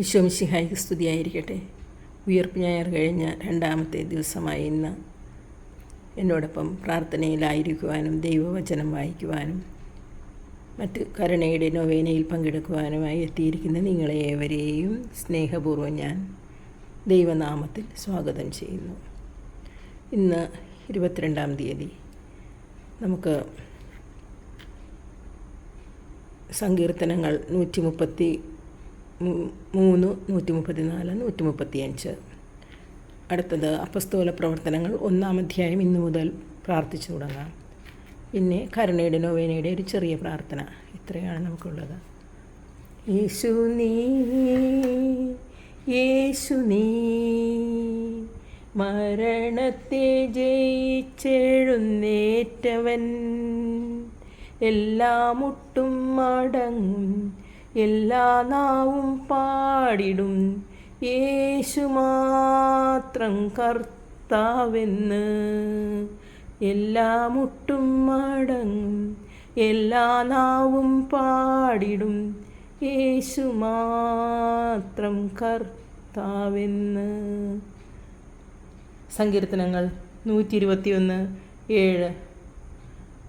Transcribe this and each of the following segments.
ഈശോമിശിഹായിക്ക് സ്തുതിയായിരിക്കട്ടെ. ഉയർപ്പ് ഞായർ കഴിഞ്ഞ രണ്ടാമത്തെ ദിവസമായ ഇന്ന് എന്നോടൊപ്പം പ്രാർത്ഥനയിലായിരിക്കുവാനും ദൈവവചനം വായിക്കുവാനും മറ്റ് കരുണയുടെ നൊവേനയിൽ പങ്കെടുക്കുവാനുമായി എത്തിയിരിക്കുന്ന നിങ്ങളെ ഏവരെയും സ്നേഹപൂർവം ഞാൻ ദൈവനാമത്തിൽ സ്വാഗതം ചെയ്യുന്നു. ഇന്ന് ഇരുപത്തിരണ്ടാം തീയതി നമുക്ക് സങ്കീർത്തനങ്ങൾ നൂറ്റി മുപ്പത്തി മൂന്ന് നൂറ്റി മുപ്പത്തിനാല് നൂറ്റി മുപ്പത്തിയഞ്ച് അടുത്തത് അപ്പസ്തോല പ്രവർത്തനങ്ങൾ ഒന്നാം അധ്യായം ഇന്നു മുതൽ പ്രാർത്ഥിച്ചു തുടങ്ങാം. പിന്നെ കരുണയുടെ നോവേനയുടെ ഒരു ചെറിയ പ്രാർത്ഥന. ഇത്രയാണ് നമുക്കുള്ളത്. യേശു നീ യേശു നീ മരണത്തെ ജയിച്ചെഴുന്നേറ്റവൻ എല്ലാ മുട്ടും മടങ്ങും എല്ലാ നാവും പാടിടും. യേശു മാത്രം കർത്താവെന്ന്. എല്ലാ മുട്ടും മടങ്ങും. എല്ലാ നാവും പാടിടും. യേശു മാത്രം കർത്താവെന്ന്. സങ്കീർത്തനങ്ങൾ നൂറ്റി ഇരുപത്തിയൊന്ന് ഏഴ്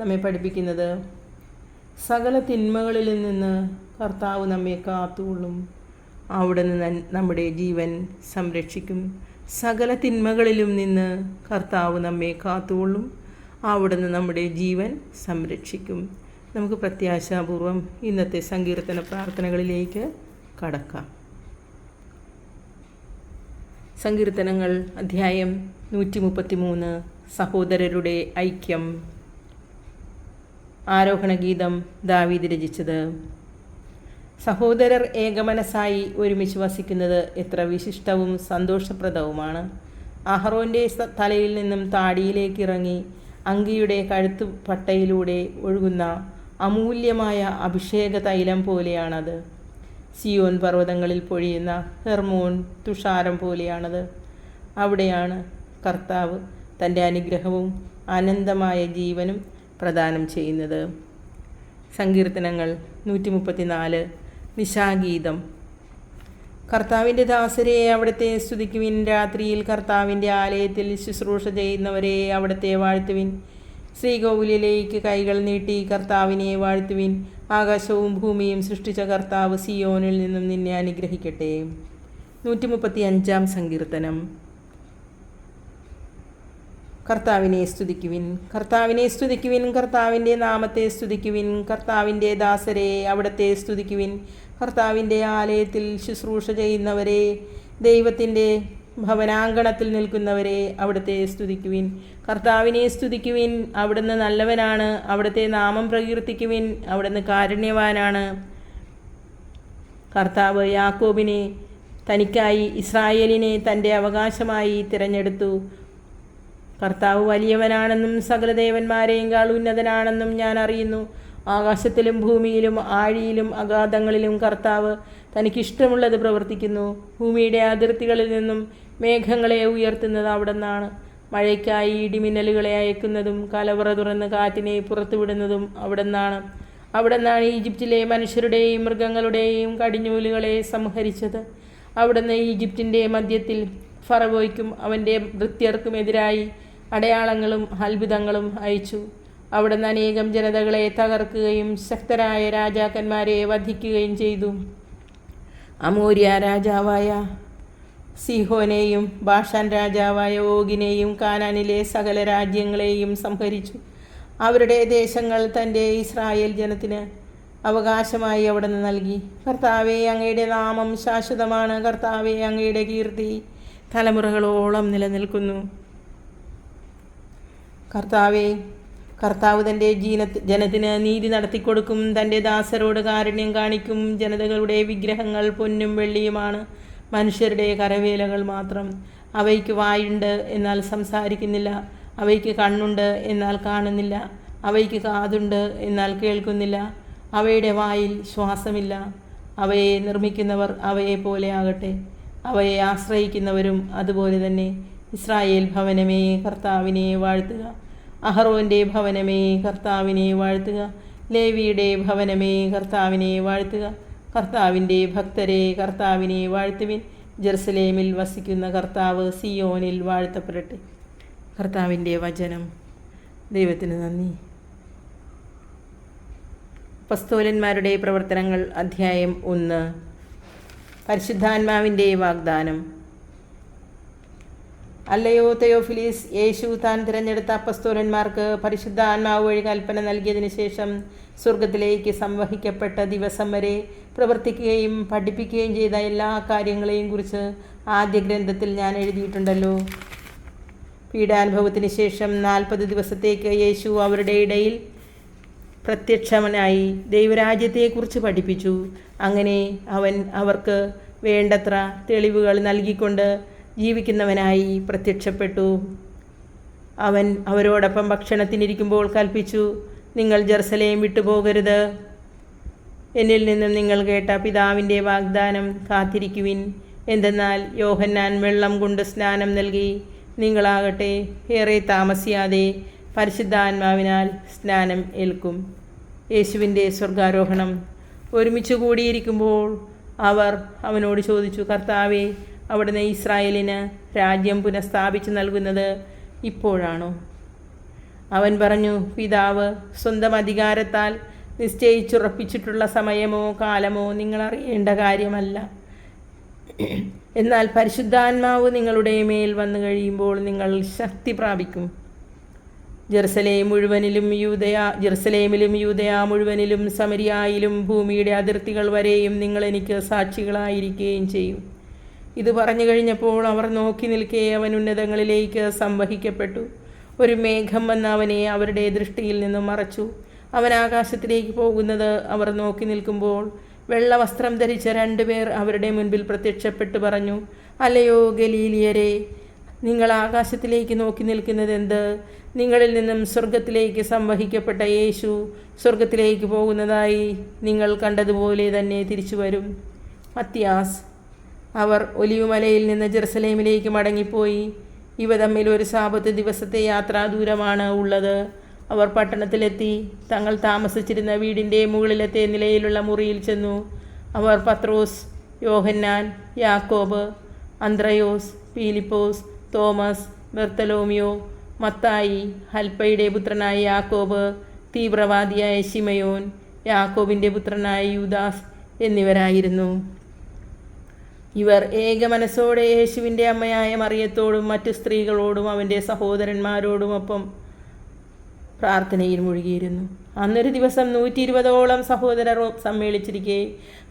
നമ്മെ പഠിപ്പിക്കുന്നത് സകല തിന്മകളിൽ നിന്ന് കർത്താവ് നമ്മെ കാത്തുകൊള്ളും. അവിടെ നിന്ന് നമ്മുടെ ജീവൻ സംരക്ഷിക്കും. സകല തിന്മകളിലും നിന്ന് കർത്താവ് നമ്മെ കാത്തുകൊള്ളും. അവിടെ നിന്ന് നമ്മുടെ ജീവൻ സംരക്ഷിക്കും. നമുക്ക് പ്രത്യാശാപൂർവം ഇന്നത്തെ സങ്കീർത്തന പ്രാർത്ഥനകളിലേക്ക് കടക്കാം. സങ്കീർത്തനങ്ങൾ അധ്യായം നൂറ്റി മുപ്പത്തി മൂന്ന് സഹോദരരുടെ ഐക്യം. ആരോഹണഗീതം ദാവീദ് രചിച്ചത്. സഹോദരർ ഏകമനസ്സായി ഒരുമിച്ച് വസിക്കുന്നത് എത്ര വിശിഷ്ടവും സന്തോഷപ്രദവുമാണ്. അഹറോന്റെ തലയിൽ നിന്നും താടിയിലേക്ക് ഇറങ്ങി അങ്കിയുടെ കഴുത്തു പട്ടയിലൂടെ ഒഴുകുന്ന അമൂല്യമായ അഭിഷേക തൈലം പോലെയാണത്. സിയോൻ പർവതങ്ങളിൽ പൊഴിയുന്ന ഹെർമോൺ തുഷാരം പോലെയാണത്. അവിടെയാണ് കർത്താവ് തന്റെ അനുഗ്രഹവും അനന്തമായ ജീവനും പ്രദാനം ചെയ്യുന്നത്. സങ്കീർത്തനങ്ങൾ നൂറ്റി മുപ്പത്തിനാല് നിശാഗീതം. കർത്താവിന്റെ ദാസരെ അവിടുത്തെ സ്തുതിക്കുവിൻ. രാത്രിയിൽ കർത്താവിന്റെ ആലയത്തിൽ ശുശ്രൂഷ ചെയ്യുന്നവരെ അവിടുത്തെ വാഴ്ത്തുവിൻ. ശ്രീകോവിലേക്ക് കൈകൾ നീട്ടി കർത്താവിനെ വാഴ്ത്തുവിൻ. ആകാശവും ഭൂമിയും സൃഷ്ടിച്ച കർത്താവ് സിയോനിൽ നിന്നും നിന്നെ അനുഗ്രഹിക്കട്ടെ. നൂറ്റി മുപ്പത്തി അഞ്ചാം സങ്കീർത്തനം. കർത്താവിനെ സ്തുതിക്കുവിൻ. കർത്താവിനെ സ്തുതിക്കുവിൻ. കർത്താവിന്റെ നാമത്തെ സ്തുതിക്കുവിൻ. കർത്താവിന്റെ ദാസരെ അവിടത്തെ സ്തുതിക്കുവിൻ. കർത്താവിന്റെ ആലയത്തിൽ ശുശ്രൂഷ ചെയ്യുന്നവരെ ദൈവത്തിന്റെ ഭവനാങ്കണത്തിൽ നിൽക്കുന്നവരെ അവിടുത്തെ സ്തുതിക്കുവിൻ. കർത്താവിനെ സ്തുതിക്കുവിൻ. അവിടുന്ന് നല്ലവനാണ്. അവിടുത്തെ നാമം പ്രകീർത്തിക്കുവിൻ. അവിടുന്ന് കാരുണ്യവാനാണ്. കർത്താവ് യാക്കോബിനെ തനിക്കായി ഇസ്രായേലിനെ തന്റെ അവകാശമായി തിരഞ്ഞെടുത്തു. കർത്താവ് വലിയവനാണെന്നും സകല ദേവന്മാരെയും ഉന്നതനാണെന്നും ഞാൻ അറിയുന്നു. ആകാശത്തിലും ഭൂമിയിലും ആഴിയിലും അഗാധങ്ങളിലും കർത്താവ് തനിക്കിഷ്ടമുള്ളത് പ്രവർത്തിക്കുന്നു. ഭൂമിയുടെ അതിർത്തികളിൽ നിന്നും മേഘങ്ങളെ ഉയർത്തുന്നത് അവിടുന്നാണ്. മഴയ്ക്കായി ഇടിമിന്നലുകളെ അയക്കുന്നതും കലവറ തുറന്ന് കാറ്റിനെ പുറത്തുവിടുന്നതും അവിടുന്നാണ്. അവിടുന്നാണ് ഈജിപ്തിലെ മനുഷ്യരുടെയും മൃഗങ്ങളുടെയും കടിഞ്ഞൂലുകളെ സംഹരിച്ചത്. അവിടുന്ന് ഈജിപ്തിന്റെ മധ്യത്തിൽ ഫറവോയ്ക്കും അവന്റെ ഭൃത്യർക്കുമെതിരായി അടയാളങ്ങളും അത്ഭുതങ്ങളും അയച്ചു. അവിടുന്ന് അനേകം ജനതകളെ തകർക്കുകയും ശക്തരായ രാജാക്കന്മാരെ വധിക്കുകയും ചെയ്തു. അമൂര്യ രാജാവായ സിഹോനെയും ബാഷാൻ രാജാവായ ഓഗിനെയും കാനാനിലെ സകല രാജ്യങ്ങളെയും സംഹരിച്ചു. അവരുടെ ദേശങ്ങൾ തന്റെ ഇസ്രായേൽ ജനത്തിന് അവകാശമായി അവിടുന്ന് നൽകി. കർത്താവെ അങ്ങയുടെ നാമം ശാശ്വതമാണ്. കർത്താവെ അങ്ങയുടെ കീർത്തി തലമുറകളോളം നിലനിൽക്കുന്നു. കർത്താവെ കർത്താവ് തന്റെ ജീന ജനത്തിന് നീതി നടത്തിക്കൊടുക്കും തന്റെ ദാസരോട് കാരുണ്യം കാണിക്കും ജനതകളുടെ വിഗ്രഹങ്ങൾ പൊന്നും വെള്ളിയുമാണ് മനുഷ്യരുടെ കരവേലകൾ മാത്രം. അവയ്ക്ക് വായുണ്ട് എന്നാൽ സംസാരിക്കുന്നില്ല അവയ്ക്ക് കണ്ണുണ്ട് എന്നാൽ കാണുന്നില്ല അവയ്ക്ക് കാതുണ്ട് എന്നാൽ കേൾക്കുന്നില്ല അവയുടെ വായിൽ ശ്വാസമില്ല. അവയെ നിർമ്മിക്കുന്നവർ അവയെ പോലെ ആകട്ടെ അവയെ ആശ്രയിക്കുന്നവരും അതുപോലെ തന്നെ. ഇസ്രായേൽ ഭവനമേ കർത്താവിനെ വാഴ്ത്തുക. അഹറോന്റെ ഭവനമേ കർത്താവിനെ വാഴ്ത്തുക. ലേവിയുടെ ഭവനമേ കർത്താവിനെ വാഴ്ത്തുക. കർത്താവിന്റെ ഭക്തരെ കർത്താവിനെ വാഴ്ത്തുവിൻ. ജെറുസലേമിൽ വസിക്കുന്ന കർത്താവ് സിയോനിൽ വാഴ്ത്തപ്പെടട്ടെ. കർത്താവിന്റെ വചനം. ദൈവത്തിന് നന്ദി. പസ്തോലന്മാരുടെ പ്രവർത്തനങ്ങൾ അധ്യായം ഒന്ന്. പരിശുദ്ധാത്മാവിന്റെ വാഗ്ദാനം. അല്ലയോ തെയോഫിലീസ് യേശു താൻ തിരഞ്ഞെടുത്ത അപ്പസ്തോലന്മാർക്ക് പരിശുദ്ധ ആത്മാവ് വഴി കൽപ്പന നൽകിയതിന് ശേഷം സ്വർഗത്തിലേക്ക് സംവഹിക്കപ്പെട്ട ദിവസം വരെ പ്രവർത്തിക്കുകയും പഠിപ്പിക്കുകയും ചെയ്ത എല്ലാ കാര്യങ്ങളെയും കുറിച്ച് ആദ്യ ഗ്രന്ഥത്തിൽ ഞാൻ എഴുതിയിട്ടുണ്ടല്ലോ. പീഡാനുഭവത്തിന് ശേഷം നാൽപ്പത് ദിവസത്തേക്ക് യേശു അവരുടെ ഇടയിൽ പ്രത്യക്ഷമനായി ദൈവരാജ്യത്തെക്കുറിച്ച് പഠിപ്പിച്ചു. അങ്ങനെ അവൻ അവർക്ക് വേണ്ടത്ര തെളിവുകൾ നൽകിക്കൊണ്ട് ജീവിക്കുന്നവനായി പ്രത്യക്ഷപ്പെട്ടു. അവൻ അവരോടൊപ്പം ഭക്ഷണത്തിനിരിക്കുമ്പോൾ കൽപ്പിച്ചു നിങ്ങൾ ജെറുസലേം വിട്ടുപോകരുത്. എന്നിൽ നിന്നും നിങ്ങൾ കേട്ട പിതാവിന്റെ വാഗ്ദാനം കാത്തിരിക്കുവിൻ. എന്തെന്നാൽ യോഹന്നാൻ വെള്ളം കൊണ്ട് സ്നാനം നൽകി നിങ്ങളാകട്ടെ ഏറെ താമസിയാതെ പരിശുദ്ധാത്മാവിനാൽ സ്നാനം ഏൽക്കും. യേശുവിന്റെ സ്വർഗാരോഹണം ഒരുമിച്ച് കൂടിയിരിക്കുമ്പോൾ അവർ അവനോട് ചോദിച്ചു കർത്താവെ അവിടുന്ന് ഇസ്രായേലിന് രാജ്യം പുനഃസ്ഥാപിച്ചു നൽകുന്നത് ഇപ്പോഴാണോ? അവൻ പറഞ്ഞു പിതാവ് സ്വന്തം അധികാരത്താൽ നിശ്ചയിച്ചുറപ്പിച്ചിട്ടുള്ള സമയമോ കാലമോ നിങ്ങൾ അറിയേണ്ട കാര്യമല്ല. എന്നാൽ പരിശുദ്ധാത്മാവ് നിങ്ങളുടെ മേൽ വന്നു കഴിയുമ്പോൾ നിങ്ങൾ ശക്തി പ്രാപിക്കും. ജെറുസലേം മുഴുവനിലും യൂതയ ജെറുസലേമിലും യൂതയ മുഴുവനിലും സമരിയായിലും ഭൂമിയുടെ അതിർത്തികൾ വരെയും നിങ്ങൾ എനിക്ക് സാക്ഷികളായിരിക്കുകയും ചെയ്യും. ഇത് പറഞ്ഞു കഴിഞ്ഞപ്പോൾ അവർ നോക്കി നിൽക്കേ അവൻ ഉന്നതങ്ങളിലേക്ക് സംവഹിക്കപ്പെട്ടു. ഒരു മേഘം വന്ന് അവനെ അവരുടെ ദൃഷ്ടിയിൽ നിന്നും മറച്ചു. അവൻ ആകാശത്തിലേക്ക് പോകുന്നത് അവർ നോക്കി നിൽക്കുമ്പോൾ വെള്ള വസ്ത്രം ധരിച്ച രണ്ടുപേർ അവരുടെ മുൻപിൽ പ്രത്യക്ഷപ്പെട്ടു പറഞ്ഞു അല്ലയോ ഗലീലിയരെ നിങ്ങൾ ആകാശത്തിലേക്ക് നോക്കി നിൽക്കുന്നത് എന്ത്? നിങ്ങളിൽ നിന്നും സ്വർഗത്തിലേക്ക് സംവഹിക്കപ്പെട്ട യേശു സ്വർഗത്തിലേക്ക് പോകുന്നതായി നിങ്ങൾ കണ്ടതുപോലെ തന്നെ തിരിച്ചു വരും. മത്തിയാസ് അവർ ഒലിവുമലയിൽ നിന്ന് ജെറുസലേമിലേക്ക് മടങ്ങിപ്പോയി. ഇവ തമ്മിൽ ഒരു സാപത്ത് ദിവസത്തെ യാത്രാ ദൂരമാണ് ഉള്ളത്. അവർ പട്ടണത്തിലെത്തി. തങ്ങൾ താമസിച്ചിരുന്ന വീടിന്റെ മുകളിലത്തെ നിലയിലുള്ള മുറിയിൽ ചെന്നു. അവർ പത്രോസ് യോഹന്നാൻ യാക്കോബ് അന്ത്രയോസ് പീലിപ്പോസ് തോമസ് ബെർത്തലോമിയോ മത്തായി ഹൽപ്പയുടെ പുത്രനായ യാക്കോബ് തീവ്രവാദിയായ ശിമയോൻ യാക്കോബിന്റെ പുത്രനായ യൂദാസ് എന്നിവരായിരുന്നു. ഇവർ ഏക മനസ്സോടെ യേശുവിന്റെ അമ്മയായ മറിയത്തോടും മറ്റു സ്ത്രീകളോടും അവന്റെ സഹോദരന്മാരോടുമൊപ്പം പ്രാർത്ഥനയിൽ മുഴുകിയിരുന്നു. അന്നൊരു ദിവസം നൂറ്റി ഇരുപതോളം സഹോദരർ സമ്മേളിച്ചിരിക്കെ.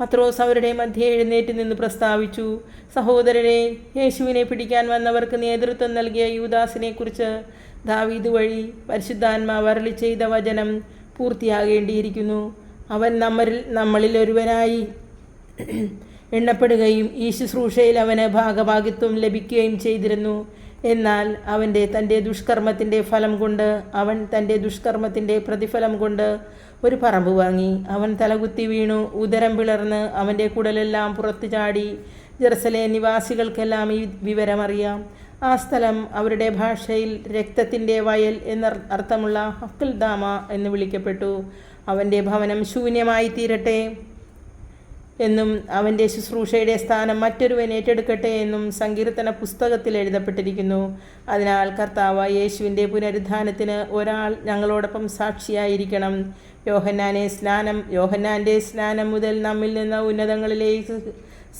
പത്രോസ് അവരുടെ മധ്യേ എഴുന്നേറ്റ് നിന്ന് പ്രസ്താവിച്ചു സഹോദരരെ യേശുവിനെ പിടിക്കാൻ വന്നവർക്ക് നേതൃത്വം നൽകിയ യൂദാസിനെക്കുറിച്ച് ദാവീദ് വഴി പരിശുദ്ധാത്മാവ് അരളി ചെയ്ത വചനം പൂർത്തിയാകേണ്ടിയിരിക്കുന്നു. അവൻ നമ്മരിൽ നമ്മളിൽ ഒരുവനായി എണ്ണപ്പെടുകയും ഈ ശുശ്രൂഷയിൽ അവന് ഭാഗഭാഗിത്വം ലഭിക്കുകയും ചെയ്തിരുന്നു. എന്നാൽ അവന്റെ തന്റെ ദുഷ്കർമ്മത്തിന്റെ ഫലം കൊണ്ട് അവൻ തന്റെ ദുഷ്കർമ്മത്തിന്റെ പ്രതിഫലം കൊണ്ട് ഒരു പറമ്പ് വാങ്ങി. അവൻ തലകുത്തി വീണു. ഉദരം പിളർന്ന് അവന്റെ കുടലെല്ലാം പുറത്തു ചാടി. ജെറുസലേ നിവാസികൾക്കെല്ലാം ഈ വിവരമറിയാം ആ സ്ഥലം അവരുടെ ഭാഷയിൽ രക്തത്തിന്റെ വയൽ എന്ന അർത്ഥമുള്ള ഹക്കൽദാമ എന്ന് വിളിക്കപ്പെട്ടു. അവന്റെ ഭവനം ശൂന്യമായി തീരട്ടെ. എന്നും അവന്റെ ശുശ്രൂഷയുടെ സ്ഥാനം മറ്റൊരുവൻ ഏറ്റെടുക്കട്ടെ എന്നും സങ്കീർത്തന പുസ്തകത്തിൽ എഴുതപ്പെട്ടിരിക്കുന്നു. അതിനാൽ കർത്താവ് യേശുവിന്റെ പുനരുദ്ധാനത്തിന് ഒരാൾ ഞങ്ങളോടൊപ്പം സാക്ഷിയായിരിക്കണം. യോഹന്നാനെ സ്നാനം യോഹന്നാന്റെ സ്നാനം മുതൽ നമ്മിൽ നിന്ന് ഉന്നതങ്ങളിലേക്ക്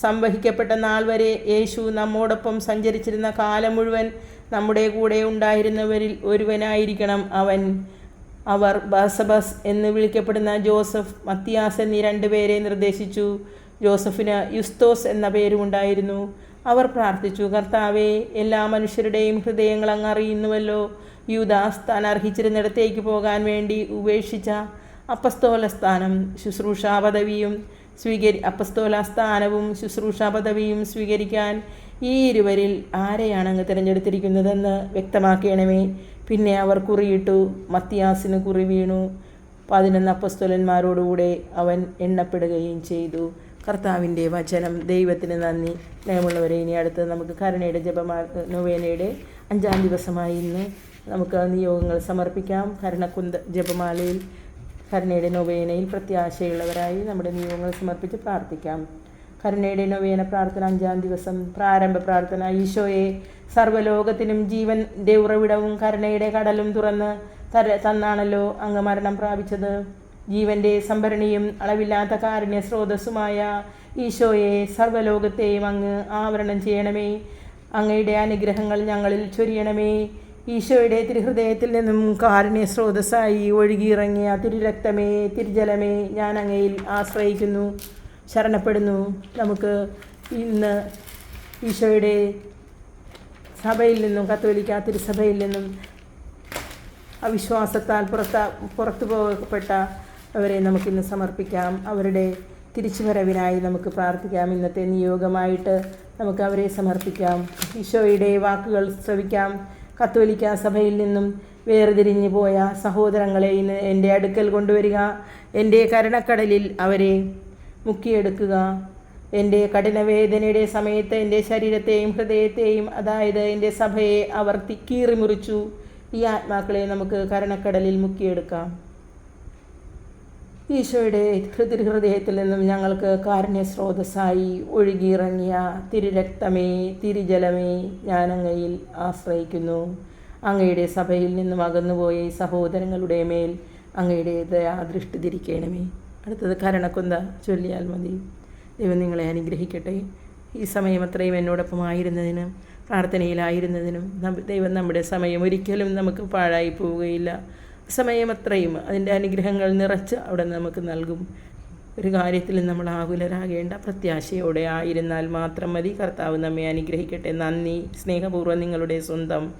സംവഹിക്കപ്പെട്ട നാൾ വരെ യേശു നമ്മോടൊപ്പം സഞ്ചരിച്ചിരുന്ന കാലം മുഴുവൻ നമ്മുടെ കൂടെ ഉണ്ടായിരുന്നവരിൽ ഒരുവനായിരിക്കണം അവൻ. അവർ ബാസബസ് എന്ന് വിളിക്കപ്പെടുന്ന ജോസഫ് മത്തിയാസ് എന്നീ രണ്ടുപേരെ നിർദ്ദേശിച്ചു. ജോസഫിന് യുസ്തോസ് എന്ന പേരുമുണ്ടായിരുന്നു. അവർ പ്രാർത്ഥിച്ചു കർത്താവെ എല്ലാ മനുഷ്യരുടെയും ഹൃദയങ്ങൾ അങ്ങ് അറിയുന്നുവല്ലോ. യൂദാസ് താൻ അർഹിച്ചിരുന്നിടത്തേക്ക് പോകാൻ വേണ്ടി ഉപേക്ഷിച്ച അപ്പസ്തോല സ്ഥാനം ശുശ്രൂഷാ പദവിയും സ്വീകരി അപ്പസ്തോല സ്ഥാനവും ശുശ്രൂഷാ പദവിയും സ്വീകരിക്കാൻ ഈ ഇരുവരിൽ ആരെയാണ് അങ്ങ് തിരഞ്ഞെടുത്തിരിക്കുന്നതെന്ന് വ്യക്തമാക്കണമേ. പിന്നെ അവർ കുറിയിട്ടു മത്തിയാസിന് കുറി വീണു. പതിനൊന്ന് അപ്പസ്തുലന്മാരോടുകൂടെ അവൻ എണ്ണപ്പെടുകയും ചെയ്തു. കർത്താവിന്റെ വചനം ദൈവത്തിന് നന്ദി. നയമുള്ളവരെ ഇനി അടുത്ത് നമുക്ക് കരുണയുടെ ജപമാ നൊവേനയുടെ അഞ്ചാം ദിവസമായി ഇന്ന് നമുക്ക് നിയോഗങ്ങൾ സമർപ്പിക്കാം. കരുണക്കുന്ത ജപമാലയിൽ കരുണയുടെ നൊവേനയിൽ പ്രത്യാശയുള്ളവരായി നമ്മുടെ നിയോഗങ്ങൾ സമർപ്പിച്ച് പ്രാർത്ഥിക്കാം. കരുണയുടെ നൊവേന പ്രാർത്ഥന അഞ്ചാം ദിവസം പ്രാരംഭ പ്രാർത്ഥന. ഈശോയെ സർവലോകത്തിനും ജീവന്റെ ഉറവിടവും കരുണയുടെ കടലും തുറന്ന് തര തന്നാണല്ലോ അങ്ങ് മരണം പ്രാപിച്ചത്. ജീവന്റെ സംഭരണിയും അളവില്ലാത്ത കാരുണ്യ സ്രോതസ്സുമായ ഈശോയെ സർവലോകത്തെയും അങ്ങ് ആവരണം ചെയ്യണമേ. അങ്ങയുടെ അനുഗ്രഹങ്ങൾ ഞങ്ങളിൽ ചൊരിയണമേ. ഈശോയുടെ തിരുഹൃദയത്തിൽ നിന്നും കാരുണ്യ സ്രോതസ്സായി ഒഴുകിയിറങ്ങിയ തിരുരക്തമേ തിരുജലമേ ഞാൻ അങ്ങയിൽ ആശ്രയിക്കുന്നു ശരണപ്പെടുന്നു. നമുക്ക് ഇന്ന് ഈശോയുടെ സഭയിൽ നിന്നും കത്തോലിക്ക തിരുസഭയിൽ നിന്നും അവിശ്വാസത്താൽ പുറത്ത പുറത്തു പോകപ്പെട്ട അവരെ നമുക്കിന്ന് സമർപ്പിക്കാം. അവരുടെ തിരിച്ചുവരവിനായി നമുക്ക് പ്രാർത്ഥിക്കാം. ഇന്നത്തെ നിയോഗമായിട്ട് നമുക്ക് അവരെ സമർപ്പിക്കാം. ഈശോയുടെ വാക്കുകൾ ശ്രവിക്കാം. കത്തോലിക്ക സഭയിൽ നിന്നും വേർതിരിഞ്ഞു പോയ സഹോദരങ്ങളെ ഇന്ന് എന്റെ അടുക്കൽ കൊണ്ടുവരിക. എന്റെ കരണക്കടലിൽ അവരെ മുക്കിയെടുക്കുക. എന്റെ കഠിനവേദനയുടെ സമയത്ത് എന്റെ ശരീരത്തെയും ഹൃദയത്തെയും അതായത് എന്റെ സഭയെ അവർ തിക്കീറി മുറിച്ചു ഈ ആത്മാക്കളെ നമുക്ക് കരണക്കടലിൽ മുക്കിയെടുക്കാം. ഈശോയുടെ ഹൃദയ ഹൃദയത്തിൽ നിന്നും ഞങ്ങൾക്ക് കാരുണ്യ സ്രോതസ്സായി ഒഴുകിയിറങ്ങിയ തിരുരക്തമേ തിരുജലമേ ഞാനങ്ങയിൽ ആശ്രയിക്കുന്നു. അങ്ങയുടെ സഭയിൽ നിന്നും അകന്നുപോയ സഹോദരങ്ങളുടെ മേൽ അങ്ങയുടെ ദയാദൃഷ്ടി തിരിക്കണമേ അടുത്തത് കരണക്കുന്ത ചൊല്ലിയാൽ മതി. ദൈവം നിങ്ങളെ അനുഗ്രഹിക്കട്ടെ. ഈ സമയം അത്രയും എന്നോടൊപ്പം ആയിരുന്നതിനും പ്രാർത്ഥനയിലായിരുന്നതിനും ദൈവം നമ്മുടെ സമയം ഒരിക്കലും നമുക്ക് പാഴായി പോവുകയില്ല. സമയം അത്രയും അതിന്റെ അനുഗ്രഹങ്ങൾ നിറച്ച് അവിടെ നമുക്ക് നൽകും. ഒരു കാര്യത്തിൽ നമ്മൾ ആകുലരാകേണ്ട പ്രത്യാശയോടെ ആയിരുന്നാൽ മാത്രം മതി. കർത്താവ് നമ്മെ അനുഗ്രഹിക്കട്ടെ. നന്ദി. സ്നേഹപൂർവം നിങ്ങളുടെ സ്വന്തം